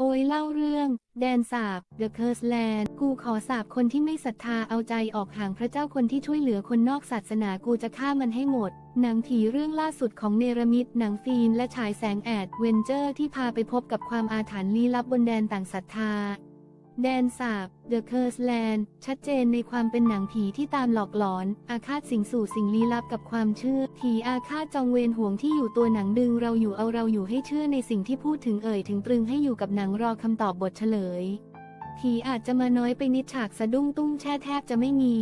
โอยเล่าเรื่อง แดนสาบ The Curse Land กูขอสาบคนที่ไม่ศรัทธาเอาใจออกห่างพระเจ้าคนที่ช่วยเหลือคนนอกศาสนากูจะฆ่ามันให้หมด หนังผีเรื่องล่าสุดของเนรมิตหนังฟิล์มและฉายแสงแอดเวนเจอร์ที่พาไปพบกับความอาถรรพ์ลี้ลับบนแดนต่างศรัทธา แดนสาบ The Curse Land ชัดเจนในความเป็นหนังผีที่ตามหลอกหลอน อาฆาตสิงสู่สิ่งลี้ลับกับความเชื่อ ผีอาฆาตจองเวรห่วงที่อยู่ตัวหนังดึงเราอยู่เอาเราอยู่ให้เชื่อในสิ่งที่พูดถึงเอ่ยถึงตรึงให้อยู่กับหนังรอคำตอบบทเฉลย ผีอาจจะมาน้อยไปนิดฉากสะดุ้งตุ้งแช่แทบจะไม่มี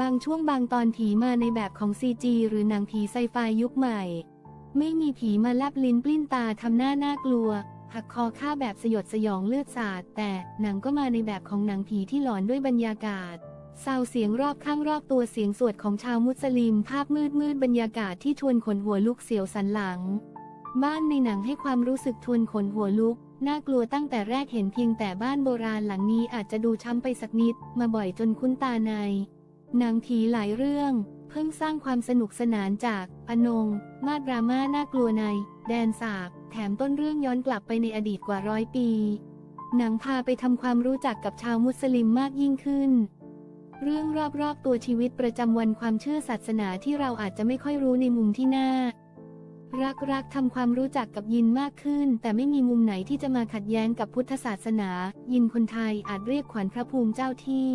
บางช่วงบางตอนผีมาในแบบของ CG หรือหนังผีไซไฟยุคใหม่ ไม่มีผีมาแลบลิ้นปลิ้นตาทำหน้าน่ากลัว หักคอฆ่าแบบสยดสยองเลือดสาด แต่หนังก็มาในแบบของหนังผีที่หลอนด้วยบรรยากาศเศร้าเสียงรอบข้างรอบตัวเสียงสวดของชาวมุสลิม ภาพมืดมืดบรรยากาศที่ชวนขนหัวลุกเสียวสันหลัง บ้านในหนังให้ความรู้สึกทวนขนหัวลุก น่ากลัวตั้งแต่แรกเห็นเพียงแต่บ้านโบราณหลังนี้อาจจะดูช้ำไปสักนิด มาบ่อยจนคุ้นตาใน หนังผีหลายเรื่อง พิ่งสร้างความสนุกสนานจากอนง มาดราม่าน่ากลัวใน แดนสาบ แถมต้นเรื่องย้อนกลับไปในอดีตกว่าร้อยปี หนังพาไปทำความรู้จักกับชาวมุสลิมมากยิ่งขึ้น เรื่องรอบๆตัวชีวิตประจำวันความเชื่อศาสนาที่เราอาจจะไม่ค่อยรู้ในมุมที่น่ารักรักทำความรู้จักกับยินมากขึ้น แต่ไม่มีมุมไหนที่จะมาขัดแย้งกับพุทธศาสนา ยินคนไทยอาจเรียกขวัญพระภูมิเจ้าที่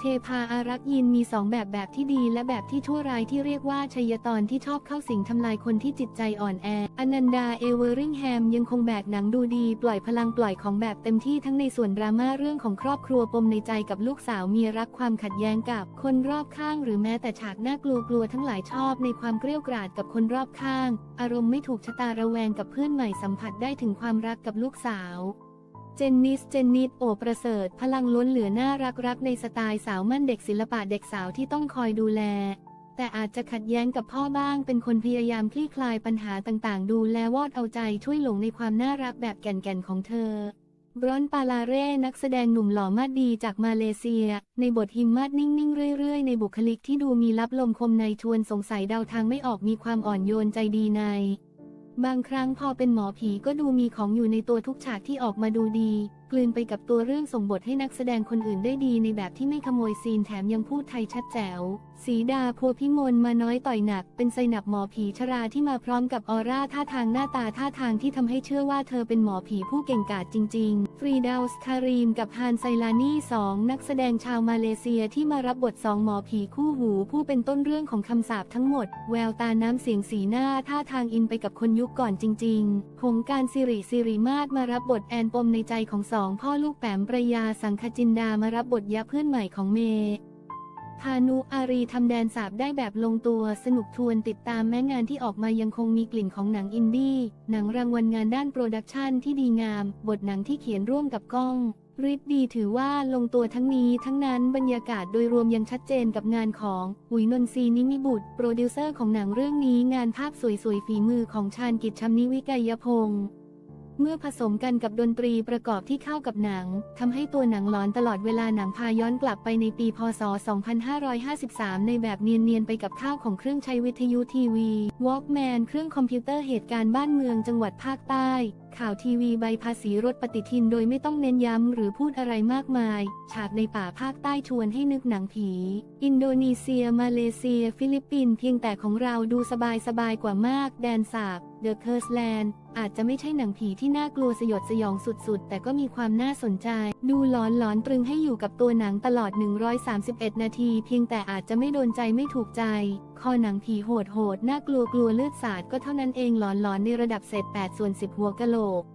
เทพาอารักษ์ยินมีสองแบบแบบที่ดีและแบบที่ชั่วร้ายที่เรียกว่าชัยตอนที่ชอบเข้าสิงทำลายคนที่จิตใจอ่อนแอ อนันดาเอเวอริงแฮมยังคงแบกหนังดูดี ปล่อยพลังปล่อยของแบบเต็มที่ทั้งในส่วนดราม่าเรื่องของครอบครัวปมในใจกับลูกสาวมีรักความขัดแย้งกับ คนรอบข้างหรือแม้แต่ฉากน่ากลัวกลัวทั้งหลายชอบในความเกลี้ยวกราดกับคนรอบข้าง อารมณ์ไม่ถูกชะตาระแวงกับเพื่อนใหม่สัมผัสได้ถึงความรักกับลูกสาว เจนนิส เจนนิส โอประเสริฐ พลังล้นเหลือน่ารักรักในสไตล์สาวมั่นเด็กศิลปะเด็กสาวที่ต้องคอยดูแล แต่อาจจะขัดแย้งกับพ่อบ้าง เป็นคนพยายามคลี่คลายปัญหาต่างๆ ดูแลวอดเอาใจช่วยหลงในความน่ารักแบบแก่นๆของเธอบรอนปาลาเร่ นักแสดงหนุ่มหล่อมาดดีจากมาเลเซีย ในบทฮิมมาดนิ่ง ๆ เรื่อย ๆ ในบุคลิกที่ดูมีลับลมคมในชวนสงสัยเดาทางไม่ออกมีความอ่อนโยนใจดีใน บางครั้งพอเป็นหมอผีก็ดูมีของอยู่ในตัวทุกฉากที่ออกมาดูดี ลืนไปกับตัวเรื่องส่งบทให้นักแสดงคนอื่นได้ดีในแบบที่ไม่ขโมยซีนแถมยังพูดไทยชัดแจ๋ว สีดาพัวพิมลมาน้อยต่อยหนัก เป็นไซนับหมอผีชราที่มาพร้อมกับออร่าท่าทางหน้าตาท่าทางที่ทำให้เชื่อว่าเธอเป็นหมอผีผู้เก่งกาจจริงๆ ฟรีดาวส์คารีมกับฮานไซลานี่สองนักแสดงชาวมาเลเซียที่มารับบทสองหมอผีคู่หูผู้เป็นต้นเรื่องของคำสาปทั้งหมด แววตาน้ำเสียงสีหน้าท่าทางอินไปกับคนยุคก่อนจริงๆหงการสิริสิริมาศมารับบทแอนปมในใจของสององพ่อลูกแปมประยาสังคจินดามารับบทยะเพื่อนใหม่ของเมย์พานุอารีทำแดนสาบได้แบบลงตัวสนุกทวนติดตามแม้งานที่ออกมายังคงมีกลิ่นของหนังอินดี้ หนังรางวัลงานด้านโปรดักชันที่ดีงาม บทหนังที่เขียนร่วมกับก้องริดดีถือว่าลงตัวทั้งนี้ทั้งนั้นบรรยากาศโดยรวมยังชัดเจนกับงานของหุยนนทรีนิมิบุตร โปรดิวเซอร์ของหนังเรื่องนี้งานภาพสวยๆฝีมือของชาญกิจชำนิวิกายพงศ์ เมื่อผสมกันกับดนตรีประกอบที่เข้ากับหนังทำให้ตัวหนังหลอนตลอดเวลาหนังพาย้อนกลับไปในปี พศ 2553 ในแบบเนียนๆไปกับข้าวของเครื่องใช้วิทยุทีวี Walkman เครื่องคอมพิวเตอร์เหตุการณ์บ้านเมืองจังหวัดภาคใต้ ข่าวทีวีใบภาษีรถปฏิทินโดยไม่ต้องเน้นย้ำหรือพูดอะไรมากมาย ฉากในป่าภาคใต้ชวนให้นึกหนังผี อินโดนีเซีย มาเลเซีย ฟิลิปปินส์เพียงแต่ของเราดูสบายสบายๆกว่ามาก แดนสาบ The Curse Land อาจจะไม่ใช่หนังผีที่น่ากลัวสยดสยองสุดๆ แต่ก็มีความน่าสนใจ ดูหลอนหลอนตรึงให้อยู่กับตัวหนังตลอด 131 นาที เพียงแต่อาจจะไม่โดนใจไม่ถูกใจ คอหนังผีโหดโหดๆน่ากลัวกลัวเลือดสาดก็เท่านั้นเองหลอนหลอนในระดับเศษ8ส่วน10 หัวกะโหลก